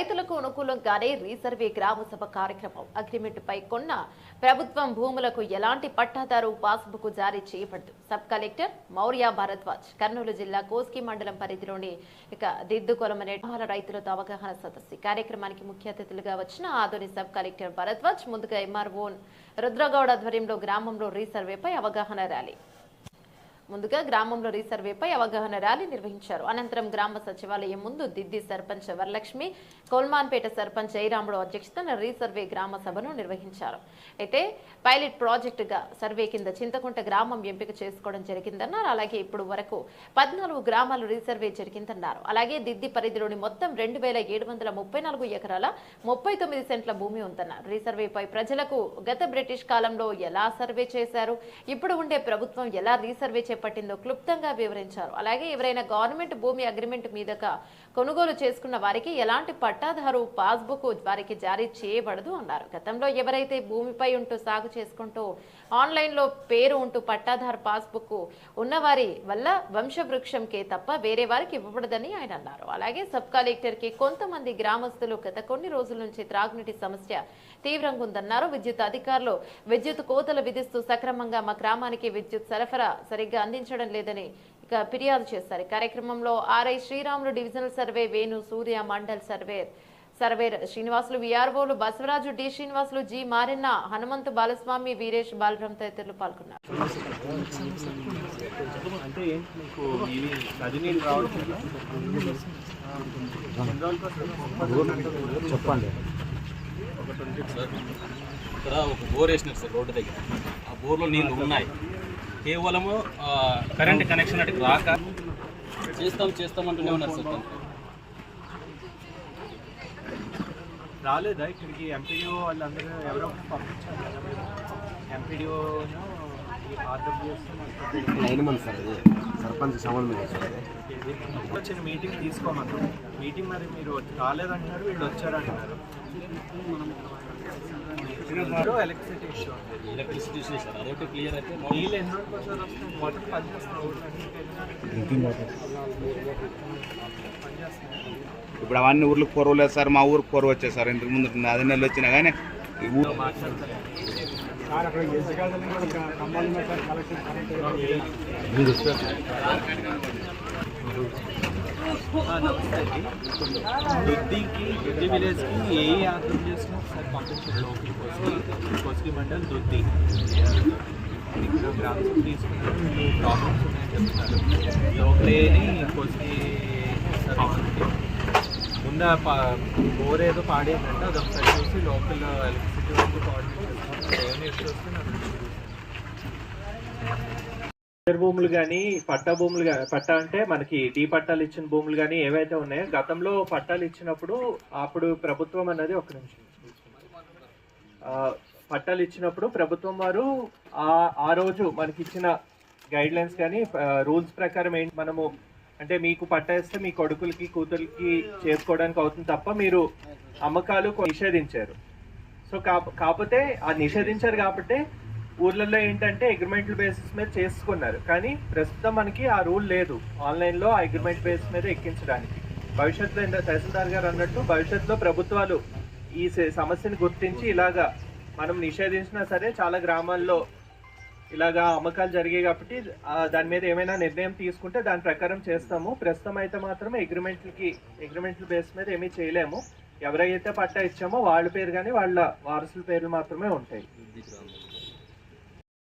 రైతులకు అనుకూలంగానే రీసర్వే గ్రామ సభ కార్యక్రమం. అగ్రిమెంట్ పై కొన్న ప్రభుత్వం భూములకు ఎలాంటి పట్టాదారు పాస్బుక్ జారీ చేయబడదు. సబ్ కలెక్టర్ మౌర్య భారద్వాజ్ కర్నూలు జిల్లా కోస్కి మండలం పరిధిలోని ఇక దిద్దుకొలం అనే రైతులతో అవగాహన సదస్సు. కార్యక్రమానికి ముఖ్య అతిథులుగా వచ్చిన ఆదోని సబ్ కలెక్టర్ భరద్వాజ్ ముందుగా ఎంఆర్ఓ రుద్రగౌడ ఆధ్వర్యంలో గ్రామంలో రీసర్వేపై అవగాహన ర్యాలీ. ముందుగా గ్రామంలో రీసర్వేపై అవగాహన ర్యాలీ నిర్వహించారు. అనంతరం గ్రామ సచివాలయం ముందు దిద్ది సర్పంచ్ వరలక్ష్మి కోల్మాన్పేట సర్పంచ్ జయరాముడు అధ్యక్షతన రీసర్వే గ్రామ సభను నిర్వహించారు. అయితే పైలట్ ప్రాజెక్టుగా సర్వే కింద చింతకుంట గ్రామం ఎంపిక చేసుకోవడం జరిగిందన్నారు. అలాగే ఇప్పుడు వరకు పద్నాలుగు గ్రామాలు రీసర్వే జరిగిందన్నారు. అలాగే దిద్ది పరిధిలోని మొత్తం రెండు వేల ఏడు వందల ముప్పై నాలుగు ఎకరాల ముప్పై తొమ్మిది సెంట్ల భూమి ఉందన్నారు. రీసర్వేపై ప్రజలకు గత బ్రిటిష్ కాలంలో ఎలా సర్వే చేశారు ఇప్పుడు ఉండే ప్రభుత్వం ఎలా రీసర్వే చేపట్టిందో క్లుప్తంగా వివరించారు. అలాగే ఎవరైనా గవర్నమెంట్ భూమి అగ్రిమెంట్ మీదగా కొనుగోలు చేసుకున్న వారికి ఎలాంటి పట్టాదారు పాస్బుక్ వారికి జారీ చేయబడదు అన్నారు. గతంలో ఎవరైతే భూమిపై ఉంటూ సాగు చేసుకుంటూ ఆన్లైన్లో పేరు ఉంటూ పట్టాదారు పాస్బుక్ ఉన్నవారి వల్ల వంశవృక్షంకే తప్ప వేరే వారికి ఇవ్వబడదని ఆయన అన్నారు. అలాగే సబ్ కలెక్టర్కి కొంతమంది గ్రామస్తులు గత కొన్ని రోజుల నుంచి త్రాగునీటి సమస్య తీవ్రంగా ఉందన్నారు. విద్యుత్ అధికారులు విద్యుత్ కోతలు విధిస్తూ సక్రమంగా మా గ్రామానికి విద్యుత్ సరఫరా సరిగ్గా అందించడం లేదని ఇక ఫిర్యాదు చేశారు కార్యక్రమంలో RI Sriramulu divisional survey Venu Surya mandal survey surveyor Srinivasulu విఆర్ఓలు Basavaraju D Srinivasulu G Maranna Hanumanthu Balaswamy Veeresh Balaram తదితరులు పాల్గొన్నారు? చెప్పండి. ఇక్కడ ఒక బోర్ వేసినారు సార్ రోడ్డు దగ్గర ఆ బోర్లో నీళ్ళు ఉన్నాయి కేవలము ఆ, కరెంట్ కనెక్షన్ అటు రాక చేస్తాం చేస్తాం అంటూనే ఉన్నారు సార్. రాలేదా ఇక్కడికి? ఎంపీడీఓ వాళ్ళందరూ ఎవరో ఒకరు పంపించారు ఎంపీడీఓను సార్ అది సర్పంచ్ సంబంధం సార్. వచ్చిన మీటింగ్ తీసుకోమన్నారు మీటింగ్ మరి మీరు రాలేదంటున్నారు వీళ్ళు వచ్చారంటున్నారు. ఇప్పుడు అవన్నీ ఊర్లకు కొరవ లేదు సార్. మా ఊరికి కొరవ వచ్చేది సార్. ఇంతకు ముందు అది నెలలు వచ్చినా కానీ ఈ ఊరు మాట్లాడతారు. ఆ, నమస్తే అండి దుద్దికి దుద్ది విలేజ్కి ఏ ఏ ఆర్డర్ చేసినా ఒకసారి పంపించండి లోపలికి కోసి కోసి మండల్ దుద్ది ఇక్కడ గ్రామ్స్ తీసుకున్నారు మీ ప్రాబ్లమ్స్ ఉన్నాయని చెప్తున్నారు లోపలేని కోసి ముందు ఆ పా- బోర్ ఏదో పాడేందంటే అది ఒకసారి చూసి లోపల ఎలక్ట్రిసిటీ వరకు కోఆర్డినేట్ చేస్తున్నారు ఏమైనా ఇష్యూ వస్తే నాకు తెలియజేయండి. భూములు కానీ పట్టా భూములు కానీ పట్టా అంటే మనకి డీ పట్టాలు ఇచ్చిన భూములు కానీ ఏవైతే ఉన్నాయో గతంలో పట్టాలు ఇచ్చినప్పుడు అప్పుడు ప్రభుత్వం అనేది ఒక నిమిషం పట్టాలు ఇచ్చినప్పుడు ప్రభుత్వం వారు ఆ ఆ రోజు మనకి ఇచ్చిన గైడ్ లైన్స్ కానీ రూల్స్ ప్రకారం ఏంటి మనము అంటే మీకు పట్టేస్తే మీ కొడుకులకి కూతురికి చేసుకోవడానికి అవుతుంది తప్ప మీరు అమ్మకాలు నిషేధించారు సో కాకపోతే అది నిషేధించారు కాబట్టి ఊర్లలో ఏంటంటే అగ్రిమెంట్ల బేసిస్ మీద చేసుకున్నారు. కానీ ప్రస్తుతం మనకి ఆ రూల్ లేదు. ఆన్లైన్లో ఆ అగ్రిమెంట్ బేసిస్ మీద ఎక్కించడానికి. భవిష్యత్తులో తహసీల్దార్ గారు అన్నట్టు భవిష్యత్తులో ప్రభుత్వాలు ఈ సమస్యను గుర్తించి ఇలాగా మనం నిషేధించినా సరే చాలా గ్రామాల్లో ఇలాగా అమ్మకాలు జరిగాయి కాబట్టి దాని మీద ఏమైనా నిర్ణయం తీసుకుంటే దాని ప్రకారం చేస్తాము. ప్రస్తుతం అయితే మాత్రం అగ్రిమెంట్లకి అగ్రిమెంట్ల బేస్ మీద ఏమీ చేయలేము. ఎవరైతే పట్టా ఇచ్చామో వాళ్ళ పేరు కానీ వాళ్ళ వారసుల పేర్లు మాత్రమే ఉంటాయి.